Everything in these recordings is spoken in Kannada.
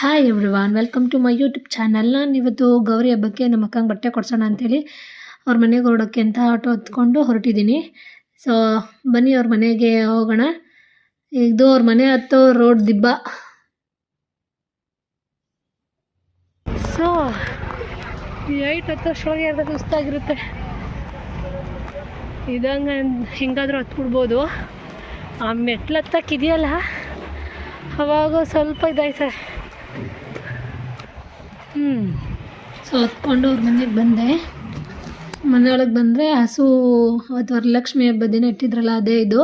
Hi everyone welcome to my YouTube channel ನಾನು ಇವತ್ತು ಗೌರಿ ಹಬ್ಬಕ್ಕೆ ನಮ್ಮ ಅಕ್ಕಂಗೆ ಬಟ್ಟೆ ಕೊಡ್ಸೋಣ ಅಂತೇಳಿ ಅವ್ರ ಮನೆಗೆ ಹೊರಡೋಕ್ಕೆ ಅಂತ ಆಟೋ ಹತ್ಕೊಂಡು ಹೊರಟಿದ್ದೀನಿ. ಸೊ ಬನ್ನಿ ಅವ್ರ ಮನೆಗೆ ಹೋಗೋಣ. ಇದು ಅವ್ರ ಮನೆ ಹತ್ತೋ ರೋಡ್ ದಿಬ್ಬ. ಸೊ ಏಟ್ ಹತ್ತೋ ಶೋಗೆ ಅರ್ಧ ಸುಸ್ತಾಗಿರುತ್ತೆ ಇದಂಗೆ ಹೆಂಗಾದ್ರೂ ಹತ್ಬಿಡ್ಬೋದು. ಆ ಮೆಟ್ಲು ಹತ್ತಕ್ಕಿದೆಯಲ್ಲ ಅವಾಗ ಸ್ವಲ್ಪ ಇದಾಯ್ತದೆ ಹ್ಞೂ ಸೊ ಹತ್ಕೊಂಡು ಅವ್ರ ಮನೆಗೆ ಬಂದೆ. ಮನೆಯೊಳಗೆ ಬಂದರೆ ಹಸು ಅವತ್ತು ವರಲಕ್ಷ್ಮಿ ಹಬ್ಬದ ದಿನ ಇಟ್ಟಿದ್ರಲ್ಲ, ಅದೇ ಇದು.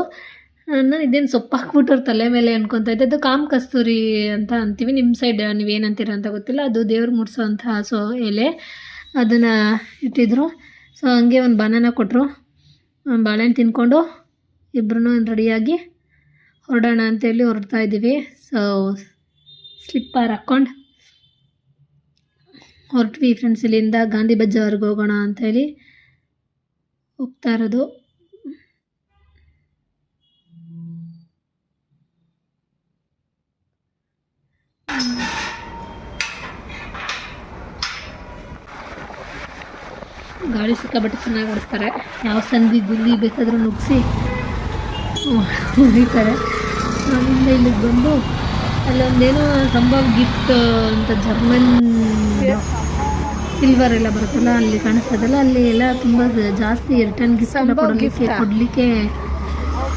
ನಾನು ಇದೇನು ಸೊಪ್ಪು ಹಾಕ್ಬಿಟ್ಟವ್ರು ತಲೆ ಮೇಲೆ ಅನ್ಕೊತಾ ಇದ್ದೆ. ಅದು ಕಾಮ್ ಕಸ್ತೂರಿ ಅಂತ ಅಂತೀವಿ ನಿಮ್ಮ ಸೈಡ್ ನೀವೇನಂತೀರ ಅಂತ ಗೊತ್ತಿಲ್ಲ. ಅದು ದೇವ್ರು ಮುಡ್ಸೋವಂಥ ಹಸು ಎಲೆ. ಅದನ್ನು ಇಟ್ಟಿದ್ರು. ಸೊ ಹಂಗೆ ಒಂದು ಬನಾನ ಕೊಟ್ಟರು ಬಾಳೆಹಣ್ಣು ತಿನ್ಕೊಂಡು ಇಬ್ಬರೂ ರೆಡಿಯಾಗಿ ಹೊರಡೋಣ ಅಂತೇಳಿ ಹೊರಡ್ತಾ ಇದ್ದೀವಿ ಸೊ ಸ್ಲಿಪ್ಪರ್ ಹಾಕ್ಕೊಂಡು ಹೊರಟ್ವಿ ಫ್ರೆಂಡ್ಸ್ ಇಲ್ಲಿಂದ. ಗಾಂಧಿ ಬಜಾರ್ಗೆ ಹೋಗೋಣ ಅಂತೇಳಿ ಹೋಗ್ತಾ ಇರೋದು. ಗಾಳಿ ಸಿಕ್ಕಾಬಟ್ಟೆ ಚೆನ್ನಾಗಿ ಓಡಿಸ್ತಾರೆ ಯಾವ ಸಂಧಿ ಗುಲ್ಲಿ ಬೇಕಾದರೂ ನುಗ್ಗಿಸಿ ಹೊಡಿತಾರೆ. ಅಲ್ಲಿಂದ ಇಲ್ಲಿಗೆ ಬಂದು ಅಲ್ಲೊಂದೇನೋ ಸಂಭವ್ ಗಿಫ್ಟ್ ಅಂತ ಜರ್ಮನ್ ಸಿಲ್ವರ್ ಎಲ್ಲ ಬರುತ್ತಲ್ಲ ಅಲ್ಲಿ ಕಾಣಿಸ್ತದಲ್ಲ ಅಲ್ಲಿ ಎಲ್ಲ ತುಂಬ ಜಾಸ್ತಿ ರಿಟರ್ನ್ ಗಿಫ್ಟ್ ಕೊಡಲಿಕ್ಕೆ ಕೊಡಲಿಕ್ಕೆ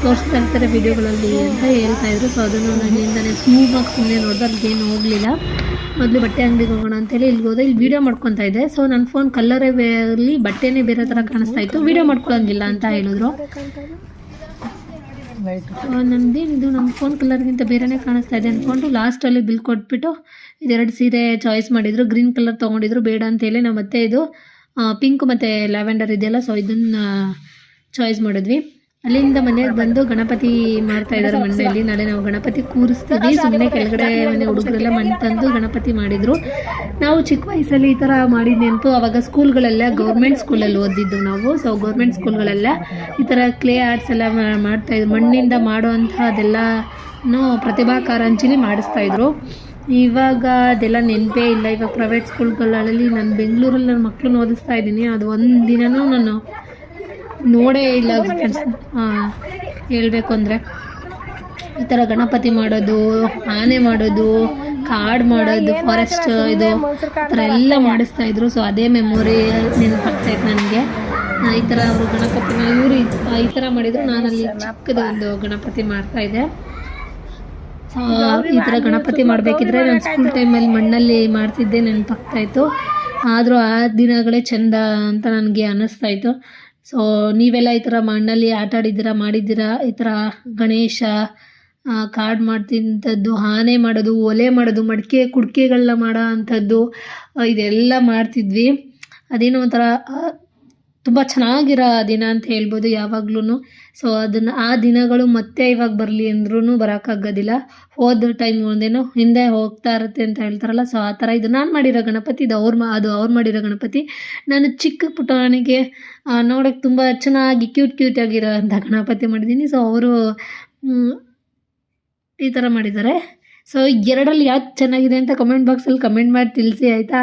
ತೋರಿಸ್ತಾ ಇರ್ತಾರೆ ವಿಡಿಯೋಗಳಲ್ಲಿ ಅಂತ ಹೇಳ್ತಾ ಇದ್ರು. ಸೊ ಅದನ್ನು ನನ್ನಿಂದನೇ ಸ್ಮೂತ್ ಆಗಿ ಸುಮ್ಮನೆ ನೋಡಿದೆ ಅಲ್ಲಿಗೇನು ಹೋಗಲಿಲ್ಲ. ಮೊದಲು ಬಟ್ಟೆ ಅಂಗಡಿಗೆ ಹೋಗೋಣ ಅಂತೇಳಿ ಇಲ್ಲಿಗೆ ಹೋದೆ. ಇಲ್ಲಿ ವೀಡಿಯೋ ಮಾಡ್ಕೊತಾ ಇದ್ದೆ. ಸೊ ನನ್ನ ಫೋನ್ ಕಲ್ಲರೇ ಅಲ್ಲಿ ಬಟ್ಟೆನೇ ಬೇರೆ ಥರ ಕಾಣಿಸ್ತಾ ಇತ್ತು. ವೀಡಿಯೋ ಮಾಡ್ಕೊಳಂಗಿಲ್ಲ ಅಂತ ಹೇಳಿದ್ರು. ನನಗೆ ಇದು ನಮ್ಮ ಫೋನ್ ಕಲರ್ಗಿಂತ ಬೇರೆನೇ ಕಾಣಿಸ್ತಾ ಇದೆ ಅಂದ್ಕೊಂಡು ಲಾಸ್ಟಲ್ಲಿ ಬಿಲ್ ಕೊಟ್ಬಿಟ್ಟು ಇದೆರಡು ಸೀರೆ ಚಾಯ್ಸ್ ಮಾಡಿದ್ರು. ಗ್ರೀನ್ ಕಲರ್ ತೊಗೊಂಡಿದ್ರು. ಬೇಡ ಅಂತೇಳಿ ನಮ್ಮ ಮತ್ತೆ ಇದು ಪಿಂಕ್ ಮತ್ತು ಲ್ಯಾವೆಂಡರ್ ಇದೆಯಲ್ಲ ಸೊ ಇದನ್ನು ಚಾಯ್ಸ್ ಮಾಡಿದ್ವಿ. ಅಲ್ಲಿಂದ ಮನೆಗೆ ಬಂದು ಗಣಪತಿ ಮಾಡ್ತಾ ಇದ್ದಾರೆ ಮನೆಯಲ್ಲಿ. ನಾಳೆ ನಾವು ಗಣಪತಿ ಕೂರಿಸ್ತೀವಿ. ಸುಮ್ಮನೆ ಕೆಳಗಡೆ ಮನೆ ಹುಡುಗರೆಲ್ಲ ಮಣ್ಣು ತಂದು ಗಣಪತಿ ಮಾಡಿದ್ರು. ನಾವು ಚಿಕ್ಕ ವಯಸ್ಸಲ್ಲಿ ಈ ಥರ ಮಾಡಿದ ನೆನಪು ಅವಾಗ ಸ್ಕೂಲ್ಗಳೆಲ್ಲ ಗೌರ್ಮೆಂಟ್ ಸ್ಕೂಲಲ್ಲಿ ಓದಿದ್ದು ನಾವು. ಸೊ ಗೌರ್ಮೆಂಟ್ ಸ್ಕೂಲ್ಗಳೆಲ್ಲ ಈ ಥರ ಕ್ಲೇ ಆರ್ಟ್ಸ್ ಎಲ್ಲ ಮಾಡ್ತಾ ಇದ್ರು. ಮಣ್ಣಿಂದ ಮಾಡುವಂಥ ಅದೆಲ್ಲನೂ ಪ್ರತಿಭಾ ಕಾರಂಜಿಲಿ ಮಾಡಿಸ್ತಾ ಇದ್ರು. ಇವಾಗ ಅದೆಲ್ಲ ನೆನಪೇ ಇಲ್ಲ. ಇವಾಗ ಪ್ರೈವೇಟ್ ಸ್ಕೂಲ್ಗಳಲ್ಲಿ ನಾನು ಬೆಂಗಳೂರಲ್ಲಿ ನನ್ನ ಮಕ್ಕಳನ್ನ ಓದಿಸ್ತಾ ಇದ್ದೀನಿ. ಅದು ಒಂದು ದಿನನೂ ನಾನು ನೋಡೇ ಇಲ್ಲ ಫ್ರೆಂಡ್ಸ್ ಹೇಳಬೇಕು ಅಂದರೆ. ಈ ಥರ ಗಣಪತಿ ಮಾಡೋದು, ಆನೆ ಮಾಡೋದು, ಕಾಡು ಮಾಡೋದು ಫಾರೆಸ್ಟ್ ಇದು ಆ ಥರ ಎಲ್ಲ ಮಾಡಿಸ್ತಾ ಇದ್ರು. ಸೊ ಅದೇ ಮೆಮೊರಿ ನೆನಪಾಗ್ತಾ ಇತ್ತು ನನಗೆ. ಈ ಥರ ಅವರು ಗಣಪತಿ ಇವರು ಈ ಥರ ಮಾಡಿದ್ರು. ನಾನು ಅಲ್ಲಿ ಚಿಕ್ಕದ ಒಂದು ಗಣಪತಿ ಮಾಡ್ತಾ ಇದ್ದೆ. ಈ ಥರ ಗಣಪತಿ ಮಾಡಬೇಕಿದ್ರೆ ನಾನು ಸ್ಕೂಲ್ ಟೈಮಲ್ಲಿ ಮಣ್ಣಲ್ಲಿ ಮಾಡ್ತಿದ್ದೆ ನೆನಪಾಗ್ತಾಯಿತ್ತು ಆದರೂ ಆ ದಿನಗಳೇ ಚೆಂದ ಅಂತ ನನಗೆ ಅನ್ನಿಸ್ತಾ ಇತ್ತು. ಸೊ ನೀವೆಲ್ಲ ಈ ಥರ ಮಣ್ಣಲ್ಲಿ ಆಟ ಆಡಿದ್ದೀರಾ, ಮಾಡಿದ್ದೀರಾ? ಈ ಥರ ಗಣೇಶ ಕಾಡು ಮಾಡ್ತಿಂಥದ್ದು ಆನೆ ಮಾಡೋದು, ಒಲೆ ಮಾಡೋದು, ಮಡಿಕೆ, ಕುಡಿಕೆಗಳನ್ನ ಮಾಡೋ ಅಂಥದ್ದು ಇದೆಲ್ಲ ಮಾಡ್ತಿದ್ವಿ. ಅದೇನೋ ಒಂಥರ ತುಂಬ ಚೆನ್ನಾಗಿರೋ ದಿನ ಅಂತ ಹೇಳ್ಬೋದು ಯಾವಾಗ್ಲೂ ಸೊ ಅದನ್ನು ಆ ದಿನಗಳು ಮತ್ತೆ ಇವಾಗ ಬರಲಿ ಅಂದ್ರೂ ಬರೋಕ್ಕಾಗೋದಿಲ್ಲ ಹೋದ ಟೈಮ್ ಒಂದೇನೋ ಹಿಂದೆ ಹೋಗ್ತಾ ಇರುತ್ತೆ ಅಂತ ಹೇಳ್ತಾರಲ್ಲ ಸೊ ಆ ಥರ ಇದು ನಾನು ಮಾಡಿರೋ ಗಣಪತಿ, ಇದು ಅವ್ರು ಅದು ಅವ್ರು ಮಾಡಿರೋ ಗಣಪತಿ. ನಾನು ಚಿಕ್ಕ ಪುಟಾಣಿಗೆ ನೋಡೋಕ್ಕೆ ತುಂಬ ಚೆನ್ನಾಗಿ ಕ್ಯೂಟ್ ಕ್ಯೂಟ್ ಆಗಿರೋ ಅಂತ ಗಣಪತಿ ಮಾಡಿದ್ದೀನಿ ಸೊ ಅವರು ಈ ಥರ ಮಾಡಿದ್ದಾರೆ. ಸೊ ಎರಡರಲ್ಲಿ ಯಾವ್ದು ಚೆನ್ನಾಗಿದೆ ಅಂತ ಕಮೆಂಟ್ ಬಾಕ್ಸಲ್ಲಿ ಕಮೆಂಟ್ ಮಾಡಿ ತಿಳಿಸಿ, ಆಯಿತಾ?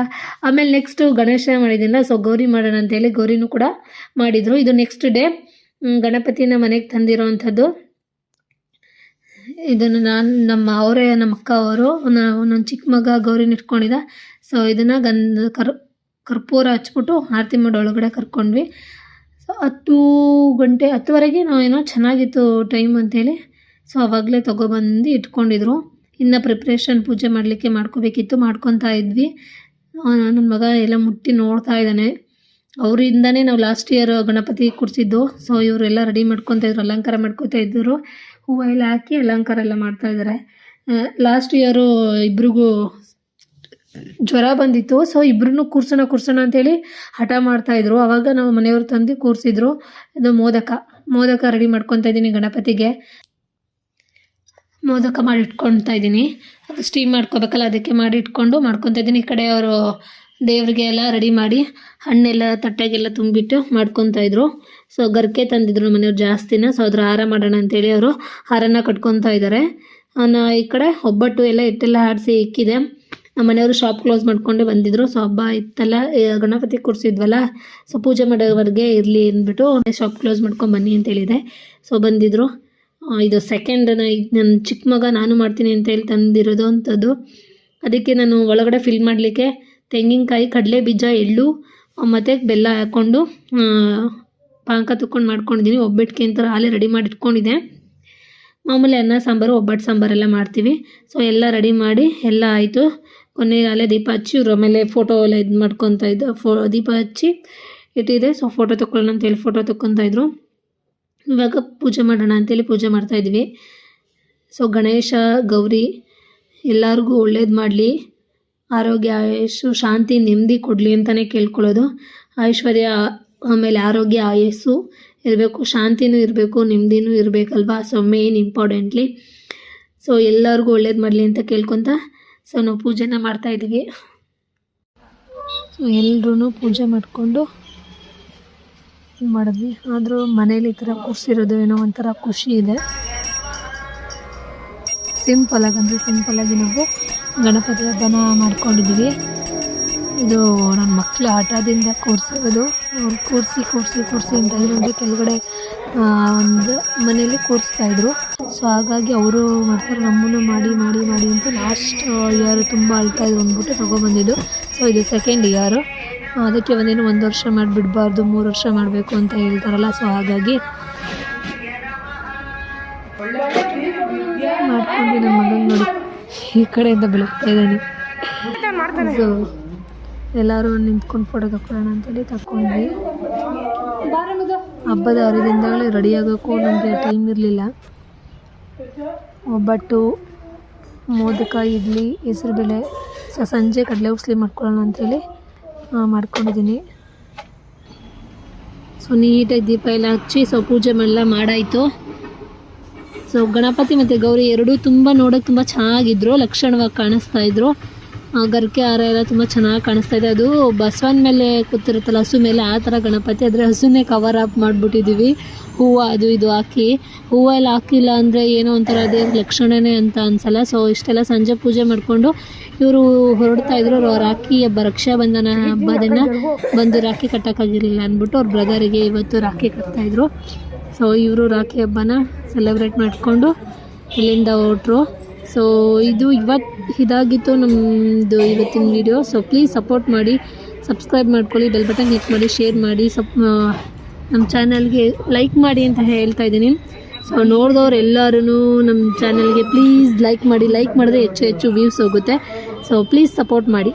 ಆಮೇಲೆ ನೆಕ್ಸ್ಟು ಗಣೇಶ ಮಾಡಿದ್ದೀನಲ್ಲ ಸೊ ಗೌರಿ ಮಾಡೋಣ ಅಂತೇಳಿ ಗೌರಿನೂ ಕೂಡ ಮಾಡಿದರು. ಇದು ನೆಕ್ಸ್ಟ್ ಡೇ ಗಣಪತಿನ ಮನೆಗೆ ತಂದಿರೋ ಅಂಥದ್ದು ಇದನ್ನು ನಾನು, ನಮ್ಮ ಅವರೇ, ನಮ್ಮ ಅಕ್ಕ ಅವರು ನನ್ನ ಚಿಕ್ಕ ಮಗ ಗೌರಿನ ಇಟ್ಕೊಂಡಿದ್ದ ಸೊ ಇದನ್ನು ಗಂಧ ಕರ್, ಕರ್ಪೂರ ಹಚ್ಬಿಟ್ಟು ಆರತಿ ಮಾಡಿ ಒಳಗಡೆ ಕರ್ಕೊಂಡ್ವಿ. ಸೊ ಹತ್ತು ಗಂಟೆ, ಹತ್ತುವರೆಗೆ ನಾವೇನೋ ಚೆನ್ನಾಗಿತ್ತು ಟೈಮ್ ಅಂತೇಳಿ ಸೊ ಅವಾಗಲೇ ತೊಗೊಬಂದು ಇಟ್ಕೊಂಡಿದ್ರು. ಇನ್ನು ಪ್ರಿಪ್ರೇಷನ್ ಪೂಜೆ ಮಾಡಲಿಕ್ಕೆ ಮಾಡ್ಕೋಬೇಕಿತ್ತು, ಮಾಡ್ಕೊತಾ ಇದ್ವಿ. ನನ್ನ ಮಗ ಎಲ್ಲ ಮುಟ್ಟಿ ನೋಡ್ತಾ ಇದ್ದಾನೆ. ಅವರಿಂದನೇ ನಾವು ಲಾಸ್ಟ್ ಇಯರ್ ಗಣಪತಿ ಕೊಡಿಸಿದ್ದು. ಸೊ ಇವರೆಲ್ಲ ರೆಡಿ ಮಾಡ್ಕೊತಾ ಇದ್ರು, ಅಲಂಕಾರ ಮಾಡ್ಕೊತಾ ಇದ್ದರು. ಹೂವು ಎಲ್ಲ ಹಾಕಿ ಅಲಂಕಾರ ಎಲ್ಲ ಮಾಡ್ತಾ ಇದ್ದಾರೆ. ಲಾಸ್ಟ್ ಇಯರು ಇಬ್ರಿಗೂ ಜ್ವರ ಬಂದಿತ್ತು. ಸೊ ಇಬ್ರು ಕೂರ್ಸೋಣ ಕೂರ್ಸೋಣ ಅಂತೇಳಿ ಹಠ ಮಾಡ್ತಾಯಿದ್ರು ಆವಾಗ ನಾವು ಮನೆಯವ್ರು ತಂದು ಕೂರಿಸಿದ್ರು. ಇದು ಮೋದಕ ಮೋದಕ ರೆಡಿ ಮಾಡ್ಕೊತಾ ಇದ್ದೀನಿ ಗಣಪತಿಗೆ. ಮೋದಕ ಮಾಡಿ ಇಟ್ಕೊಳ್ತಾ ಇದ್ದೀನಿ. ಅದು ಸ್ಟೀಮ್ ಮಾಡ್ಕೋಬೇಕಲ್ಲ, ಅದಕ್ಕೆ ಮಾಡಿ ಇಟ್ಕೊಂಡು ಮಾಡ್ಕೊತಾ ಇದ್ದೀನಿ. ಈ ಕಡೆ ಅವರು ದೇವ್ರಿಗೆ ಎಲ್ಲ ರೆಡಿ ಮಾಡಿ ಹಣ್ಣೆಲ್ಲ, ತಟ್ಟೆಗೆಲ್ಲ ತುಂಬಿಟ್ಟು ಮಾಡ್ಕೊತಾ ಇದ್ರು. ಸೊ ಗರ್ಕೆ ತಂದಿದ್ರು ಮನೆಯವ್ರು ಜಾಸ್ತಿನ. ಸೊ ಅದ್ರ ಹಾರ ಮಾಡೋಣ ಅಂತೇಳಿ ಅವರು ಹಾರನ ಕಟ್ಕೊತಾ ಇದ್ದಾರೆ. ಈ ಕಡೆ ಒಬ್ಬಟ್ಟು ಎಲ್ಲ ಹಿಟ್ಟೆಲ್ಲ ಆಡಿಸಿ ಇಕ್ಕಿದೆ. ನಮ್ಮ ಮನೆಯವರು ಶಾಪ್ ಕ್ಲೋಸ್ ಮಾಡ್ಕೊಂಡೆ ಬಂದಿದ್ರು. ಸೊ ಹಬ್ಬ ಇತ್ತಲ್ಲ ಗಣಪತಿ ಕೂರಿಸಿದ್ವಲ್ಲ ಸೊ ಪೂಜೆ ಮಾಡೋವರೆಗೆ ಇರಲಿ ಅಂದ್ಬಿಟ್ಟು ಶಾಪ್ ಕ್ಲೋಸ್ ಮಾಡ್ಕೊಂಡು ಬನ್ನಿ ಅಂತೇಳಿದೆ. ಸೊ ಬಂದಿದ್ರು. ಇದು ಸೆಕೆಂಡ್ ನನ್ನ ಚಿಕ್ಕ ಮಗ ನಾನು ಮಾಡ್ತೀನಿ ಅಂತ ಹೇಳಿ ತಂದಿರೋದು ಅಂಥದ್ದು ಅದಕ್ಕೆ ನಾನು ಒಳಗಡೆ ಫಿಲ್ ಮಾಡಲಿಕ್ಕೆ ತೆಂಗಿನಕಾಯಿ ಕಡಲೆ ಬೀಜ ಎಳ್ಳು ಮತ್ತು ಬೆಲ್ಲ ಹಾಕ್ಕೊಂಡು ಪಾಕ ತುಕ್ಕೊಂಡು ಮಾಡ್ಕೊಂಡಿದ್ದೀನಿ ಒಬ್ಬಟ್ಟಿಗೆ ಅಂತ ಹಾಲೇ ರೆಡಿ ಮಾಡಿ ಇಟ್ಕೊಂಡಿದ್ದೆ ಮಾಮೂಲಿ ಅನ್ನ, ಸಾಂಬಾರು, ಒಬ್ಬಟ್ಟು ಸಾಂಬಾರೆಲ್ಲ ಮಾಡ್ತೀವಿ. ಸೊ ಎಲ್ಲ ರೆಡಿ ಮಾಡಿ ಎಲ್ಲ ಆಯಿತು. ಕೊನೆಗೆ ಅಲ್ಲೇ ದೀಪ ಹಚ್ಚಿ ಇವ್ರ ಆಮೇಲೆ ಫೋಟೋ ಎಲ್ಲ ಇದು ಮಾಡ್ಕೊತಾ ಇದ್ದ, ಫೋ, ದೀಪ ಹಚ್ಚಿ ಇಟ್ಟಿದೆ ಸೊ ಫೋಟೋ ತಗೊಳ್ಳೋಣ ಅಂತೇಳಿ ಫೋಟೋ ತಗೊತಾ ಇದ್ರು. ಇವಾಗ ಪೂಜೆ ಮಾಡೋಣ ಅಂತೇಳಿ ಪೂಜೆ ಮಾಡ್ತಾ ಇದ್ವಿ. ಸೊ ಗಣೇಶ, ಗೌರಿ ಎಲ್ಲರಿಗೂ ಒಳ್ಳೇದು ಮಾಡಲಿ. ಆರೋಗ್ಯ, ಆಯಸ್ಸು, ಶಾಂತಿ, ನೆಮ್ಮದಿ ಕೊಡಲಿ ಅಂತಲೇ ಕೇಳ್ಕೊಳ್ಳೋದು. ಐಶ್ವರ್ಯ ಆಮೇಲೆ ಆರೋಗ್ಯ, ಆಯಸ್ಸು ಇರಬೇಕು, ಶಾಂತಿನೂ ಇರಬೇಕು, ನೆಮ್ಮದಿನೂ ಇರಬೇಕಲ್ವಾ? ಸೊ ಮೇನ್ ಇಂಪಾರ್ಟೆಂಟ್ಲಿ ಸೊ ಎಲ್ಲರಿಗೂ ಒಳ್ಳೇದು ಮಾಡಲಿ ಅಂತ ಕೇಳ್ಕೊತ ಸೊ ನಾವು ಪೂಜೆನ ಮಾಡ್ತಾ ಇದ್ದೀವಿ ಸೊ ಎಲ್ಲರೂ ಪೂಜೆ ಮಾಡಿಕೊಂಡು ಮಾಡಿದ್ವಿ? ಆದರೂ ಮನೇಲಿ ಈ ಥರ ಕೂರಿಸಿರೋದು ಏನೋ ಒಂಥರ ಖುಷಿ ಇದೆ. ಸಿಂಪಲಾಗಿ ಅಂದರೆ ಸಿಂಪಲಾಗಿ ನಾವು ಗಣಪತಿ ಹಬ್ಬನ ಮಾಡ್ಕೊಂಡಿದ್ದೀವಿ. ಇದು ನನ್ನ ಮಕ್ಕಳು ಆಟದಿಂದ ಕೂರಿಸಿರೋದು ಅವ್ರು ಕೂರಿಸಿ ಕೂರಿಸಿ ಕೂರಿಸಿ ಅಂತ ಇರೋದು ಕೆಳಗಡೆ ಒಂದು ಮನೇಲಿ ಕೂರಿಸ್ತಾ ಇದ್ರು. ಸೊ ಹಾಗಾಗಿ ಅವರು ಮಾಡ್ತಾರೆ, ನಮ್ಮನ್ನು ಮಾಡಿ ಮಾಡಿ ಮಾಡಿ ಅಂತ ಲಾಸ್ಟ್ ಇಯರ್ ತುಂಬ ಅಳ್ತಾ ಇದ್ರು ಅಂದ್ಬಿಟ್ಟು ತೊಗೊಬಂದಿದ್ದು ಸೊ ಇದು ಸೆಕೆಂಡ್ ಇಯರು ಅದಕ್ಕೆ ಒಂದೇನು ಒಂದು ವರ್ಷ ಮಾಡಿಬಿಡ್ಬಾರ್ದು, ಮೂರು ವರ್ಷ ಮಾಡಬೇಕು ಅಂತ ಹೇಳ್ತಾರಲ್ಲ ಸೊ ಹಾಗಾಗಿ ಮಾಡ್ಕೊಂಡು ನಮ್ಮ ಮಗನ ನೋಡಿ, ಈ ಕಡೆಯಿಂದ ಬೆಳಗ್ತಾ ಇದ್ದಾನೆ. ಸೊ ಎಲ್ಲರೂ ನಿಂತ್ಕೊಂಡು ಫೋಟೋ ತಗೊಳ್ಳೋಣ ಅಂತೇಳಿ ತಗೊಂಡ್ವಿ ಹಬ್ಬದ ಹರಿದಿಂದಲೇ ರೆಡಿ ಆಗೋಕ್ಕೂ ನಮಗೆ ಟೈಮ್ ಇರಲಿಲ್ಲ. ಒಬ್ಬಟ್ಟು, ಮೋದಕ, ಇಡ್ಲಿ ಹೆಸರುಬೇಳೆ ಸೊ ಸಂಜೆ ಕಡಲೆ ಉಸ್ಲಿ ಮಾಡ್ಕೊಳ್ಳೋಣ ಅಂತೇಳಿ ಮಾಡ್ಕೊಂಡಿದ್ದೀನಿ. ಸೊ ನೀಟಾಗಿ ದೀಪ ಎಲ್ಲ ಹಚ್ಚಿ ಸೊ ಪೂಜೆ ಎಲ್ಲ ಮಾಡಾಯಿತು. ಸೊ ಗಣಪತಿ ಮತ್ತು ಗೌರಿ ಎರಡೂ ತುಂಬ ನೋಡೋಕೆ ತುಂಬ ಚೆನ್ನಾಗಿದ್ರು, ಲಕ್ಷಣವಾಗಿ ಕಾಣಿಸ್ತಾ ಇದ್ರು. ಗರ್ಕೆ ಹಾರ ಎಲ್ಲ ತುಂಬ ಚೆನ್ನಾಗಿ ಕಾಣಿಸ್ತಾ ಇದೆ. ಅದು ಬಸವನ ಮೇಲೆ ಕೂತಿರುತ್ತಲ್ಲ, ಹಸು ಮೇಲೆ ಆ ಥರ ಗಣಪತಿ. ಆದರೆ ಹಸುನೇ ಕವರ್ ಅಪ್ ಮಾಡಿಬಿಟ್ಟಿದ್ದೀವಿ ಹೂವು ಅದು ಇದು ಹಾಕಿ. ಹೂವು ಎಲ್ಲ ಹಾಕಿಲ್ಲ ಅಂದರೆ ಏನೋ ಒಂಥರ ಅದೇ ಲಕ್ಷಣನೇ ಅಂತ ಅನ್ಸಲ್ಲ. ಸೊ ಇಷ್ಟೆಲ್ಲ ಸಂಜೆ ಪೂಜೆ ಮಾಡಿಕೊಂಡು ಇವರು ಹೊರಡ್ತಾ ಇದ್ರು, ಅವ್ರು ರಾಖಿ ಹಬ್ಬ, ರಕ್ಷಾಬಂಧನ ಹಬ್ಬದನ್ನ ಬಂದು ರಾಖಿ ಕಟ್ಟೋಕ್ಕಾಗಿರಲಿಲ್ಲ ಅಂದ್ಬಿಟ್ಟು ಅವ್ರ ಬ್ರದರಿಗೆ ಇವತ್ತು ರಾಖಿ ಕಟ್ತಾಯಿದ್ರು ಸೊ ಇವರು ರಾಖಿ ಹಬ್ಬನ ಸೆಲೆಬ್ರೇಟ್ ಮಾಡಿಕೊಂಡು ಇಲ್ಲಿಂದ ಹೊರಟ್ರು. ಸೊ ಇದು ಇವತ್ತು ಇದಾಗಿತ್ತು ನಮ್ಮದು ಇವತ್ತಿನ ವಿಡಿಯೋ ಸೊ ಪ್ಲೀಸ್ ಸಪೋರ್ಟ್ ಮಾಡಿ ಸಬ್ಸ್ಕ್ರೈಬ್ ಮಾಡ್ಕೊಳ್ಳಿ ಬೆಲ್ ಬಟನ್ ಕ್ಲಿಕ್ ಮಾಡಿ ಶೇರ್ ಮಾಡಿ ಸಪ್ ನಮ್ಮ ಚಾನಲ್ಗೆ ಲೈಕ್ ಮಾಡಿ ಅಂತ ಹೇಳ್ತಾ ಇದ್ದೀನಿ. ಸೊ ನೋಡಿದವ್ರು ಎಲ್ಲರೂ ನಮ್ಮ ಚಾನಲ್ಗೆ ಪ್ಲೀಸ್ ಲೈಕ್ ಮಾಡಿ ಲೈಕ್ ಮಾಡಿದ್ರೆ ಹೆಚ್ಚು ಹೆಚ್ಚು ವ್ಯೂಸ್ ಹೋಗುತ್ತೆ. ಸೊ ಪ್ಲೀಸ್ ಸಪೋರ್ಟ್ ಮಾಡಿ.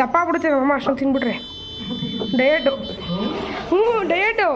ದಪ್ಪ ಆಗ್ಬಿಡುತ್ತೆ ಅಮ್ಮ ಅಷ್ಟೊಂದು ತಿನ್ಬಿಟ್ರೆ. ಡಯಟು ಹ್ಞೂ ಡಯಟು